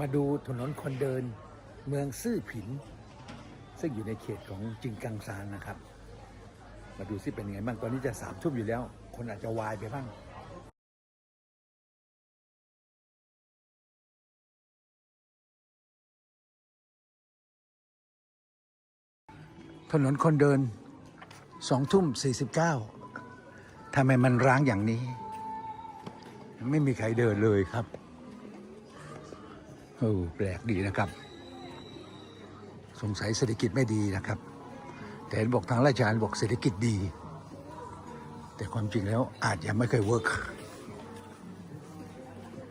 มาดูถนนคนเดินเมืองซื่อผิน ซึ่งอยู่ในเขตของจิงกังซานนะครับ มาดูซิเป็นไงบ้างตอนนี้จะสามทุ่มอยู่แล้ว คนอาจจะวายไปบ้างถนนคนเดินสองทุ่มสี่สิบเก้าทำไมมันร้างอย่างนี้ ไม่มีใครเดินเลยครับ โอ้แปลกดีนะครับ สงสัยเศรษฐกิจไม่ดีนะครับ แต่บอกทางราชการบอกเศรษฐกิจดี แต่ความจริงแล้วอาจยังไม่เคยเวิร์ก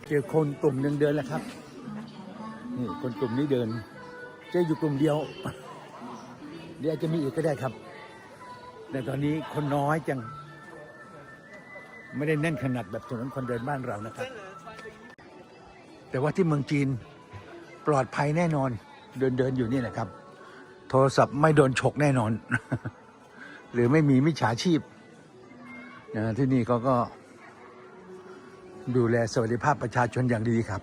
เจอคนกลุ่มหนึ่งเดินแล้วครับนี่คนกลุ่มนี้เดินเจออยู่กลุ่มเดียวเดี๋ยวอาจจะมีอีกก็ได้ครับ แต่ตอนนี้คนน้อยจัง ไม่ได้แน่นขนาดแบบถนนคนเดินบ้านเรานะครับ แต่ว่าที่เมืองจีน ปลอดภัยแน่นอน เดินเดินอยู่นี่แหละครับ โทรศัพท์ไม่โดนฉกแน่นอน หรือไม่มีมิจฉาชีพนะที่นี่เขาก็ดูแลสวัสดิภาพประชาชนอย่างดีครับ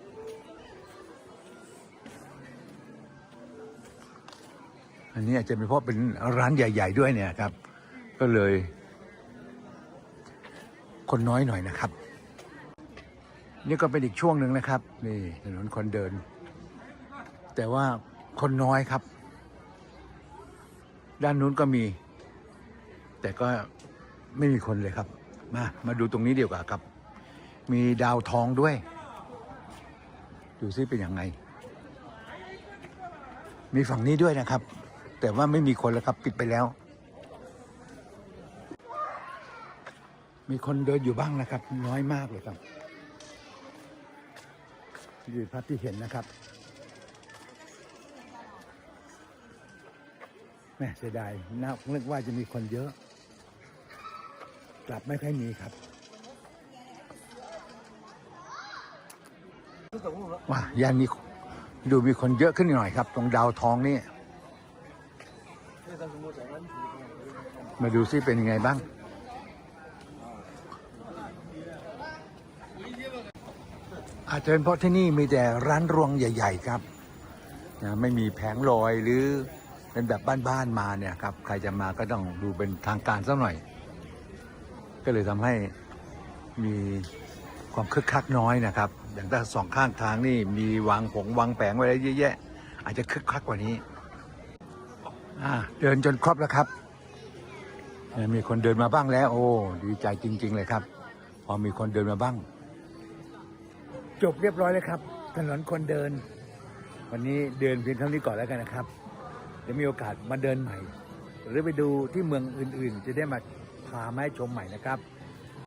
อันนี้อาจจะเป็นเพราะเป็นร้านใหญ่ ๆ ด้วยเนี่ยครับ ก็เลย คนน้อยหน่อยนะครับ นี่ก็เป็นอีกช่วงหนึ่งนะครับ นี่ถนนคนเดิน แต่ว่าคนน้อยครับ ด้านนู้นก็มี แต่ก็ไม่มีคนเลยครับ มามาดูตรงนี้เดียวกับครับ มีดาวทองด้วย ดูซิเป็นยังไง มีฝั่งนี้ด้วยนะครับ แต่ว่าไม่มีคนแล้วครับ ปิดไปแล้ว มีคนเดินอยู่บ้างนะครับ น้อยมากเลยครับนี่ภาพที่เห็นนะครับ แม่เสียดายน่านึกว่าจะมีคนเยอะ กลับไม่ค่อยมีครับว่าย่านนี้ดูมีคนเยอะขึ้นหน่อยครับ ตรงดาวทองนี่ มาดูซิเป็นยังไงบ้าง อาจจะเป็นเพราะที่นี่มีแต่ร้านรวงใหญ่ ๆ ครับนะไม่มีแผงลอยหรือ เป็นแบบบ้านๆมาเนี่ยครับใครจะมาก็ต้องดูเป็นทางการสักหน่อย ก็เลยทำให้มีความคึกคักน้อยนะครับ อย่างถ้าสองข้างทางนี่มีวางผงวางแผงไว้เยอะแยะ อาจจะคึกคักกว่านี้อ่าเดินจนครบแล้วครับ มีคนเดินมาบ้างแล้ว โอ้ดีใจจริง ๆ เลยครับ พอมีคนเดินมาบ้าง จบเรียบร้อยแล้วครับ ถนนคนเดิน วันนี้เดินเพียงเท่านี้ก่อนแล้วกันนะครับ ดี๋ยวมีโอกาสมาเดินใหม่ หรือไปดูที่เมืองอื่นๆ จะได้มาพามาให้ชมใหม่นะครับ